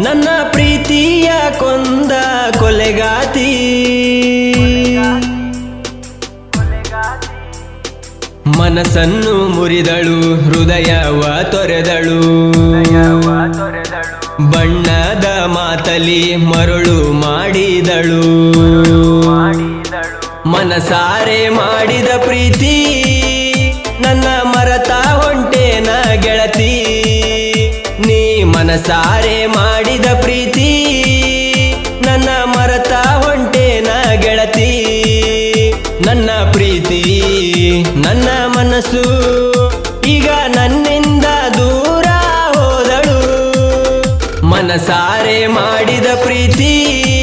ನನ್ನ ಪ್ರೀತಿಯ ಕೊಂದ ಕೊಲೆಗಾತಿ. ಮನಸ್ಸನ್ನು ಮುರಿದಳು, ಹೃದಯವ ತೊರೆದಳು. ಬಣ್ಣದ ಮಾತಲಿ ಮರುಳು ಮಾಡಿದಳು. ಮನಸಾರೆ ಮಾಡಿದ ಪ್ರೀತಿ, ನನ್ನ ಮರತ ಹೊಂಟೇನ ಗೆಳತಿ. ಮನಸಾರೆ ಮಾಡಿದ ಪ್ರೀತಿ. ನನ್ನ ಮರತ ಹೊಂಟೇನ ಗೆಳತಿ. ನನ್ನ ಪ್ರೀತಿ, ನನ್ನ ಮನಸ್ಸು. ಈಗ ನನ್ನಿಂದ ದೂರ ಹೋದಳು. ಮನಸಾರೆ ಮಾಡಿದ ಪ್ರೀತಿ.